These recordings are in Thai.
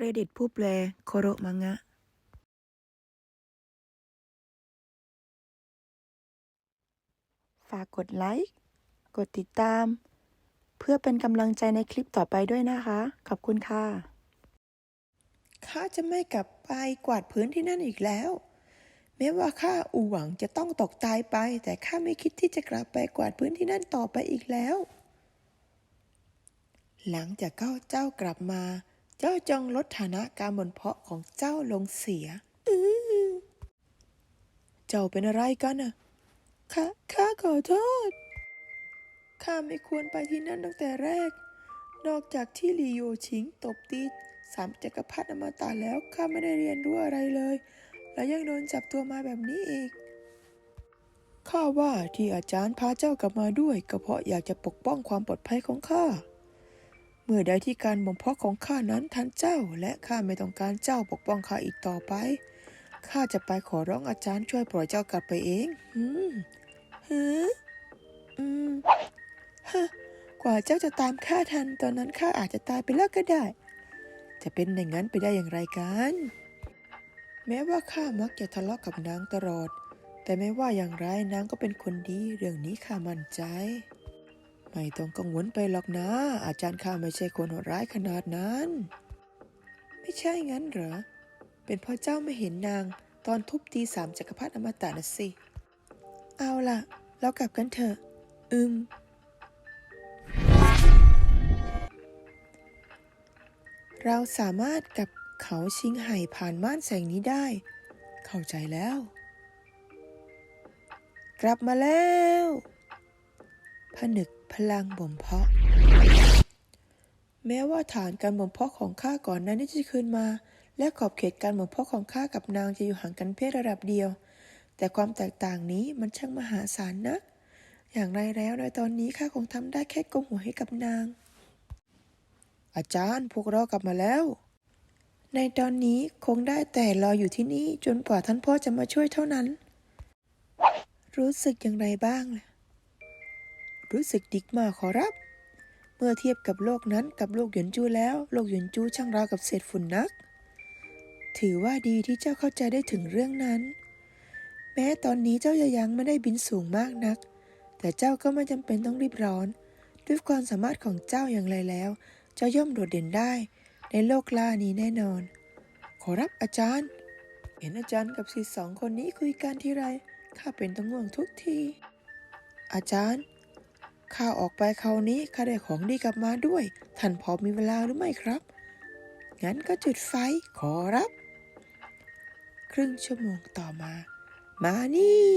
ครดิตผู้แปลโคโรมังะฝากกดไลค์ กดติดตาม เพื่อเป็นกำลังใจในคลิปต่อไปด้วยนะคะ ขอบคุณค่ะ ข้าจะไม่กลับไปกวาดพื้นที่นั่นอีกแล้ว แม้ว่าข้าอูหวังจะต้องตกตายไป แต่ข้าไม่คิดที่จะกลับไปกวาดพื้นที่นั่นต่อไปอีกแล้ว หลังจากเจ้าเจ้ากลับมา เจ้าจงลดฐานะการบ่นเพาะของเจ้าลงเสีย อื้อเจ้าเป็นอะไรกันน่ะข้าข้าขอโทษ ข้าไม่ควรไปที่นั่นตั้งแต่แรก นอกจากที่ลีโยชิงตบตีสามจักรพรรดิอมตะแล้ว ข้าไม่ได้เรียนรู้อะไรเลย และยังโดนจับตัวมาแบบนี้อีก ข้าว่าที่อาจารย์พาเจ้ากลับมาด้วย ก็เพราะอยากจะปกป้องความปลอดภัยของข้า เมื่อใดที่การบ่มเพาะของข้านั้นทันเจ้า และข้าไม่ต้องการเจ้าปกป้องข้าอีกต่อไปข้าจะไปขอร้องอาจารย์ช่วยปล่อยเจ้ากลับไปเอง อืมฮึอืมฮะกว่าเจ้าจะตามข้าทัน ตอนนั้นข้าอาจจะตายไปแล้วก็ได้ จะเป็นอย่างนั้นไปได้อย่างไรกัน แม้ว่าข้ามักจะทะเลาะกับนางตลอด แต่ไม่ว่าอย่างไรนางก็เป็นคนดี เรื่องนี้ข้ามั่นใจ ไม่ต้องกังวลไปหรอกนะ อาจารย์ข้าไม่ใช่คนโหดร้ายขนาดนั้น ไม่ใช่งั้นเหรอ เป็นเพราะเจ้าไม่เห็นนาง ตอนทุบตีสามจักรพรรดิอมตะนะสิ เอาล่ะ เรากลับกันเถอะ อืม เราสามารถกับเขาชิงไห่ผ่านม่านแสงนี้ได้ เข้าใจแล้ว กลับมาแล้วผนึก พลังบ่มเพาะ แม้ว่าฐานการบ่มเพาะของข้าก่อนหนั้นที่จะคืนมา และขอบเขตการบ่มเพาะของข้ากับนางจะอยู่ห่างกันเพียงระดับเดียว แต่ความแตกต่างนี้มันช่างมหาศาลนัก อย่างไรแล้วในตอนนี้ข้าคงทำได้แค่ก้มหัวให้กับนาง อาจารย์พวกเรากลับมาแล้ว ในตอนนี้คงได้แต่รออยู่ที่นี่จนกว่าท่านพ่อจะมาช่วยเท่านั้น รู้สึกอย่างไรบ้างล่ะ รู้สึกดีมากขอรับ เมื่อเทียบกับโลกนั้นกับโลกหยวนจูแล้ว โลกหยวนจูช่างราวกับเศษฝุ่นนัก ถือว่าดีที่เจ้าเข้าใจได้ถึงเรื่องนั้น แม้ตอนนี้เจ้ายังไม่ได้บินสูงมากนัก แต่เจ้าก็ไม่จำเป็นต้องรีบร้อน ด้วยความสามารถของเจ้าอย่างไรแล้วเจ้าย่อมโดดเด่นได้ ในโลกล่านี้แน่นอน ขอรับอาจารย์ เห็นอาจารย์กับศิสองคนนี้คุยกันทีไรข้าเป็นต้องห่วงทุกที อาจารย์ ข้าออกไปคราวนี้ข้าได้ของดีกลับมาด้วย ท่านพอมีเวลาหรือไม่ครับ งั้นก็จุดไฟขอรับ ครึ่งชั่วโมงต่อมา มานี่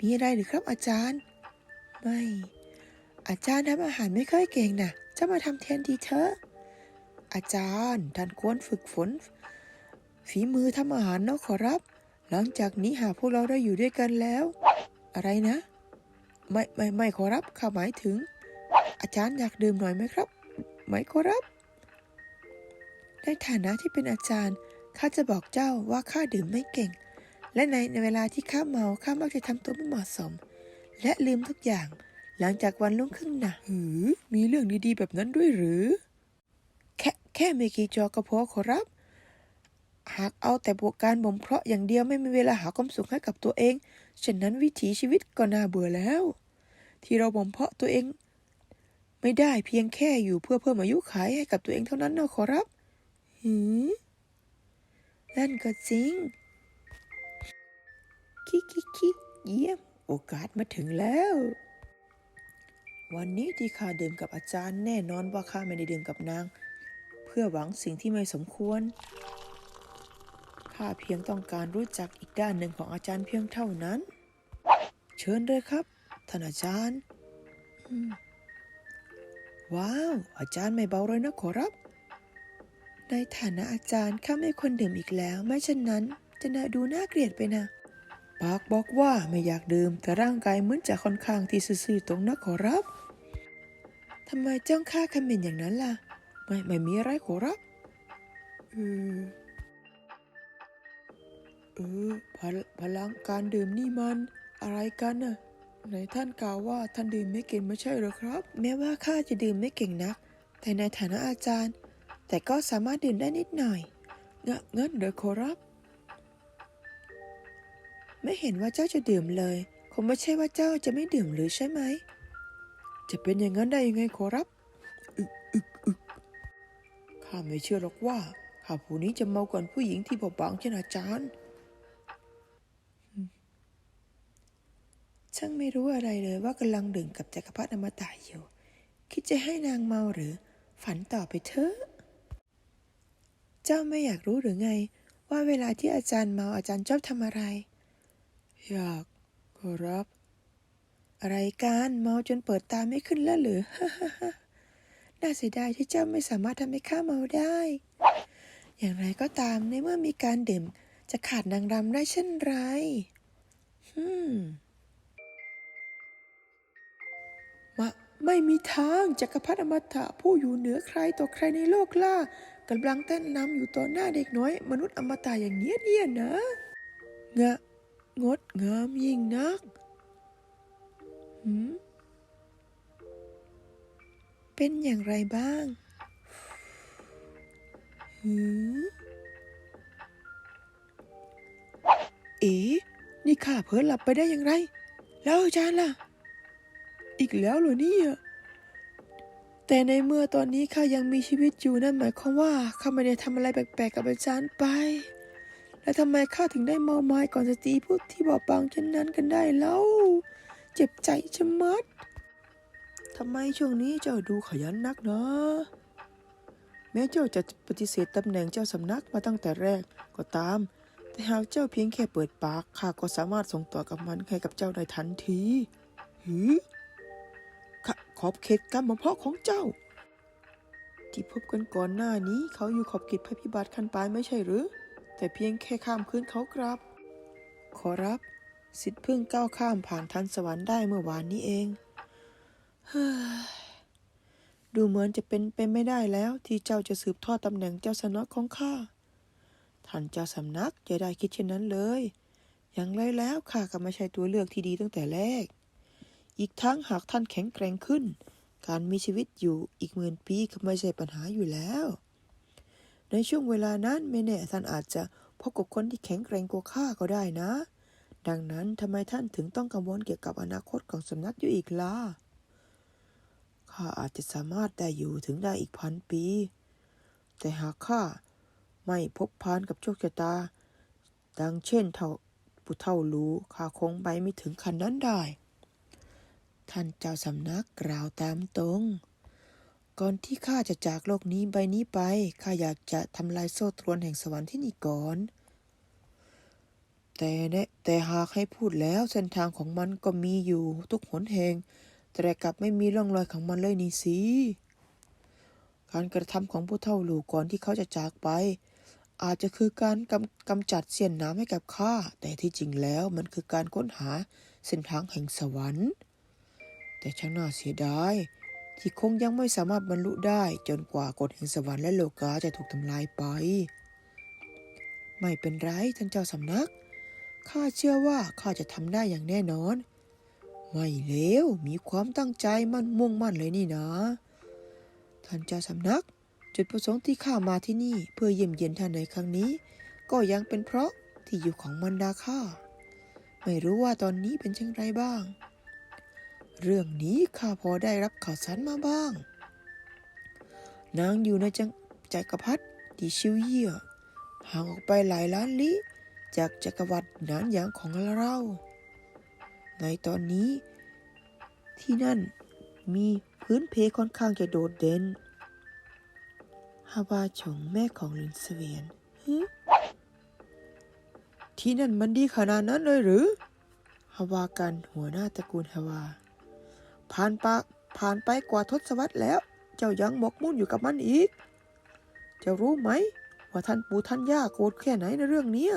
มีอะไรหรือครับอาจารย์ ไม่ อาจารย์ทำอาหารไม่ค่อยเก่งนะจะมาทำแทนทีเถอะอาจารย์ ท่านควรฝึกฝน ฝีมือทำอาหารเนาะขอรับ หลังจากนี้หาพวกเราได้อยู่ด้วยกันแล้ว อะไรนะ ไม่ไม่ไม่ขอรับข้าหมายถึง อาจารย์อยากดื่มหน่อยไหมครับ ไม่ขอรับ ในฐานะที่เป็นอาจารย์ข้าจะบอกเจ้าว่าข้าดื่มไม่เก่ง และในในเวลาที่ข้าเมาข้ามักจะทำตัวไม่เหมาะสม และลืมทุกอย่าง หลังจากวันรุ่งขึ้นนะหือ มีเรื่องดีๆแบบนั้นด้วยหรือ แค่แค่ไม่กี่จอก็พอขอรับ หากเอาแต่บวกการบ่มเพาะอย่างเดียวไม่มีเวลาหาความสุขให้กับตัวเอง ฉะนั้นวิถีชีวิตก็น่าเบื่อแล้ว ที่เราบ่มเพาะตัวเอง ไม่ได้เพียงแค่อยู่เพื่อเพิ่มอายุขัยให้กับตัวเองเท่านั้นนะขอรับ หือนั่นก็จริง คิคิคิเยี่ยม โอกาสมาถึงแล้ว วันนี้ที่ข้าดื่มกับอาจารย์แน่นอนว่าข้าไม่ได้ดื่มกับนาง เพื่อหวังสิ่งที่ไม่สมควรข้าเพียงต้องการรู้จักอีกด้านหนึ่งของอาจารย์เพียงเท่านั้น เชิญเลยครับ ท่านอาจารย์ ว้าว อาจารย์ไม่เบาเลยนะขอรับ ในฐานะอาจารย์ข้าไม่ควรดื่มอีกแล้ว ไม่เช่นนั้น จะน่าดูน่าเกลียดไปนะ ปากบอกว่าไม่อยากดื่ม แต่ร่างกายเหมือนจะค่อนข้างที่ซื่อๆตรงนะขอรับทำไมจ้องข้าคำเมนอย่างนั้นล่ะ ไม่ไม่มีอะไรขอรับเออเออพลพลังการดื่มนี่มัน อะไรกันน่ะไหนท่านกล่าวว่าท่านดื่มไม่เก่งไม่ใช่หรอครับ แม้ว่าข้าจะดื่มไม่เก่งนัก แต่ในฐานะอาจารย์ แต่ก็สามารถดื่มได้นิดหน่อยเงะเงินเดอขอรับ ไม่เห็นว่าเจ้าจะดื่มเลย คงไม่ใช่ว่าเจ้าจะไม่ดื่มหรือใช่ไหม จะเป็นอย่างนั้นได้ยังไงขอรับอึกอึกอึกข้าไม่เชื่อหรอกว่าข้าผู้นี้จะเมากว่าผู้หญิงที่บอบบางเช่นอาจารย์ ช่างไม่รู้อะไรเลยว่ากำลังดื่มกับจักรพรรดิอมตะอยู่คิดจะให้นางเมาหรือ ฝันต่อไปเถอะ เจ้าไม่อยากรู้หรือไง ว่าเวลาที่อาจารย์เมาอาจารย์ชอบทำอะไร อยากขอรับ อะไรกันเมาจนเปิดตาไม่ขึ้นแล้วหรือน่าเสียดายที่เจ้าไม่สามารถทำให้ข้าเมาได้ อย่างไรก็ตามในเมื่อมีการดื่มจะขาดนางรำได้เช่นไรฮึม ไม่มีทางจักรพรรดิอมตะผู้อยู่เหนือใครต่อใครในโลกล่ากำลังเต้นนำอยู่ต่อหน้าเด็กน้อย มนุษย์อมตะอย่างเนี้ยเนี่ยนะงะงดงามยิ่งนักหืมเป็นอย่างไรบ้างหืมเอ๋นี่ข้าเผลอหลับไปได้อย่างไร แล้วอาจารย์ล่ะ อีกแล้วเหรอเนี่ยแต่ในเมื่อตอนนี้ข้ายังมีชีวิตอยู่นั่นหมายความว่าข้าไม่ได้ทำอะไรแปลกๆกับอาจารย์ไป แล้วทำไมข้าถึงได้เมาไม้ก่อนสตรีผู้ที่บอบบางเช่นนั้นกันได้เล่าเจ็บใจชะมัดทำไมช่วงนี้เจ้าดูขยันนักเนาะแม้เจ้าจะปฏิเสธตำแหน่งเจ้าสำนักมาตั้งแต่แรกก็ตาม แต่หากเจ้าเพียงแค่เปิดปากข้าก็สามารถส่งต่อกับมันให้กับเจ้าได้ทันทีหือ ขอบเขตกรรมเพาะของเจ้า ที่พบกันก่อนหน้านี้เขาอยู่ขอบเขตภัยพิบัติขั้นปลายไม่ใช่หรือ แต่เพียงแค่ข้ามคืนเขากลับ ขอรับ สิทธิ์เพิ่งก้าวข้ามผ่านทันสวรรค์ได้เมื่อวานนี้เองเฮ้ยดูเหมือนจะเป็นไปไม่ได้แล้วที่เจ้าจะสืบทอดตำแหน่งเจ้าสนักของข้า ท่านเจ้าสำนักจะได้คิดเช่นนั้นเลย อย่างไรแล้วข้าก็ไม่ใช่ตัวเลือกที่ดีตั้งแต่แรก อีกทั้งหากท่านแข็งแกร่งขึ้น การมีชีวิตอยู่อีกหมื่นปีก็ไม่ใช่ปัญหาอยู่แล้ว ในช่วงเวลานั้นไม่แน่ท่านอาจจะพบกับคนที่แข็งแกร่งกว่าข้าก็ได้นะ ดังนั้นทำไมท่านถึงต้องกังวลเกี่ยวกับอนาคตของสำนักอยู่อีกล่ะข้าอาจจะสามารถได้อยู่ถึงได้อีกพันปี แต่หากข้าไม่พบพานกับโชคชะตา ดังเช่นเท่าผู้เท่ารู้ข้าคงไปไม่ถึงขั้นนั้นได้ ท่านเจ้าสำนักกล่าวตามตรง ก่อนที่ข้าจะจากโลกนี้ใบนี้ไปข้าอยากจะทำลายโซ่ตรวนแห่งสวรรค์ที่นี่ก่อน แต่เนแต่หากให้พูดแล้วเส้นทางของมันก็มีอยู่ทุกหนแห่งแต่กลับไม่มีร่องรอยของมันเลยนี่สิการกระทำของผู้เฒ่าหลูก่อนที่เขาจะจากไป อาจจะคือการกำกำจัดเสี้ยนน้ำให้กับข้าแต่ที่จริงแล้วมันคือการค้นหาเส้นทางแห่งสวรรค์ แต่ช่างน่าเสียดายที่คงยังไม่สามารถบรรลุได้จนกว่ากฎแห่งสวรรค์และโลกาจะถูกทำลายไป ไม่เป็นไรท่านเจ้าสำนัก ข้าเชื่อว่าข้าจะทำได้อย่างแน่นอน ไม่เลวมีความตั้งใจมั่นมุ่งมั่นเลยนี่นะ ท่านเจ้าสำนัก จุดประสงค์ที่ข้ามาที่นี่เพื่อเยี่ยมเยียนท่านในครั้งนี้ ก็ยังเป็นเพราะที่อยู่ของมันดาข้า ไม่รู้ว่าตอนนี้เป็นเช่นไรบ้าง เรื่องนี้ข้าพอได้รับข่าวสารมาบ้าง นางอยู่ในจังจักรพรรดิที่ชิวเยี่ยห่างออกไปหลายล้านลี้จากจักรวรรดิหนานหยางของเรา ในตอนนี้ ที่นั่นมีพื้นเพค่อนข้างจะโดดเด่นฮาวาชงแม่ของลินเสเวียนที่นั่นมันดีขนาดนั้นเลยหรือฮาวากันหัวหน้าตระกูลฮาวา ผ่านปะผ่านไปกว่าทศวรรษแล้ว เจ้ายังหมกมุ่นอยู่กับมันอีกเจ้ารู้ไหม ว่าท่านปู่ท่านย่าโกรธแค่ไหนในเรื่องเนี้ย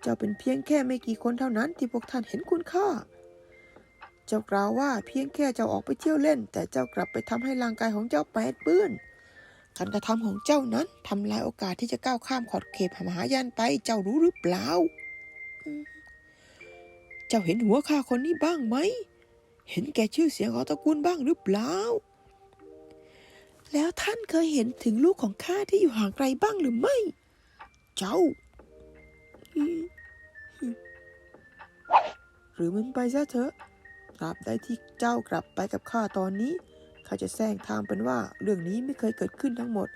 เจ้าเป็นเพียงแค่ไม่กี่คนเท่านั้นที่พวกท่านเห็นคุณค่า เจ้ากล่าวว่าเพียงแค่เจ้าออกไปเที่ยวเล่น แต่เจ้ากลับไปทำให้ร่างกายของเจ้าแปดเปื้อนการกระทำของเจ้านั้นทำลายโอกาสที่จะก้าวข้ามขอบเขตมหายานไป เจ้ารู้หรือเปล่า เจ้าเห็นหัวข้าคนนี้บ้างไหม เห็นแก่ชื่อเสียงของตระกูลบ้างหรือเปล่า แล้วท่านเคยเห็นถึงลูกของข้าที่อยู่ห่างไกลบ้างหรือไม่ เจ้า หรือมึงไปซะเถอะตราบใดที่เจ้ากลับไปกับข้าตอนนี้ ข้าจะแซงทางเป็นว่าเรื่องนี้ไม่เคยเกิดขึ้นทั้งหมด